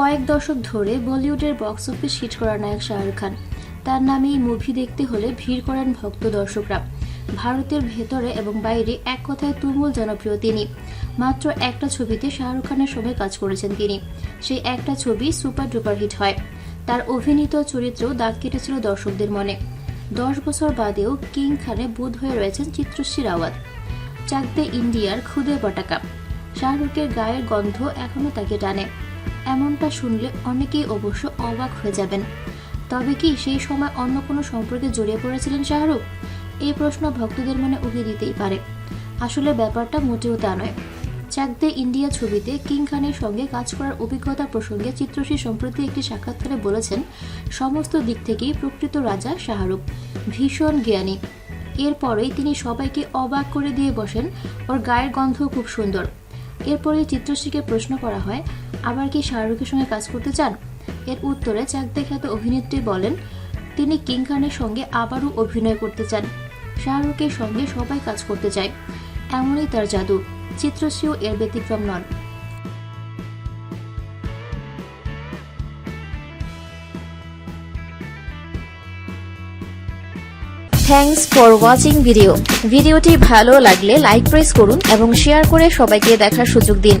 কয়েক দশক ধরে বলিউডের বক্স অফিস হিট করা নায়ক শাহরুখ খান। তার নামে এই মুভি দেখতে হলে ভিড় করেন ভক্ত দর্শকরা। ভারতের ভেতরে এবং বাইরে এক কথায় তুমুল জনপ্রিয় তিনি। মাত্র একটা ছবিতে শাহরুখ খানের সঙ্গে কাজ করেছেন তিনি। সেই একটা ছবি সুপার ডুপার হিট হয়। তার অভিনীত চরিত্র দাগ কেটেছিল দর্শকদের মনে। দশ বছর বাদেও কিং খানে বুধ হয়ে রয়েছেন চিত্রশ্রী রাওয়াত চাকদে ইন্ডিয়ার খুদে পটাকা শাহরুখের গায়ের গন্ধ এখনও তাকে টানে। এমনটা শুনলে অনেকেই অবশ্য অবাক হয়ে যাবেন। তবে কি সেই সময় অন্য কোনো সম্পর্কে জড়িয়ে পড়েছিলেন শাহরুখ? এই প্রশ্ন ভক্তদের মনে উঠে দিতেই পারে। আসলে ব্যাপারটা মোটেও তা নয়। চাকদে ইন্ডিয়া ছবিতে কিং খানের সঙ্গে কাজ করার অভিজ্ঞতা প্রসঙ্গে চিত্রশ্রী সম্প্রতি একটি সাক্ষাৎকারে বলেছেন, সমস্ত দিক থেকেই প্রকৃত রাজা শাহরুখ। ভীষণ জ্ঞানী। এরপরেই তিনি সবাইকে অবাক করে দিয়ে বসেন। ওর গায়ের গন্ধ খুব সুন্দর। এরপরে চিত্রশ্রীকে প্রশ্ন করা হয় আবার কি শাহরুখের সঙ্গে কাজ করতে চান? এর উত্তরে চাকদে খ্যাত অভিনেত্রী বলেন, তিনি কিং খানের সঙ্গে আবারও অভিনয় করতে চান। শাহরুখের সঙ্গে সবাই কাজ করতে চায়। এমনই তার জাদু। চিত্রশ্রীও এর ব্যতিক্রম নন। থ্যাঙ্কস ফর ওয়াচিং ভিডিও ভিডিওটি ভালো লাগলে লাইক প্রেস করুন এবং শেয়ার করে সবাইকে দেখার সুযোগ দিন।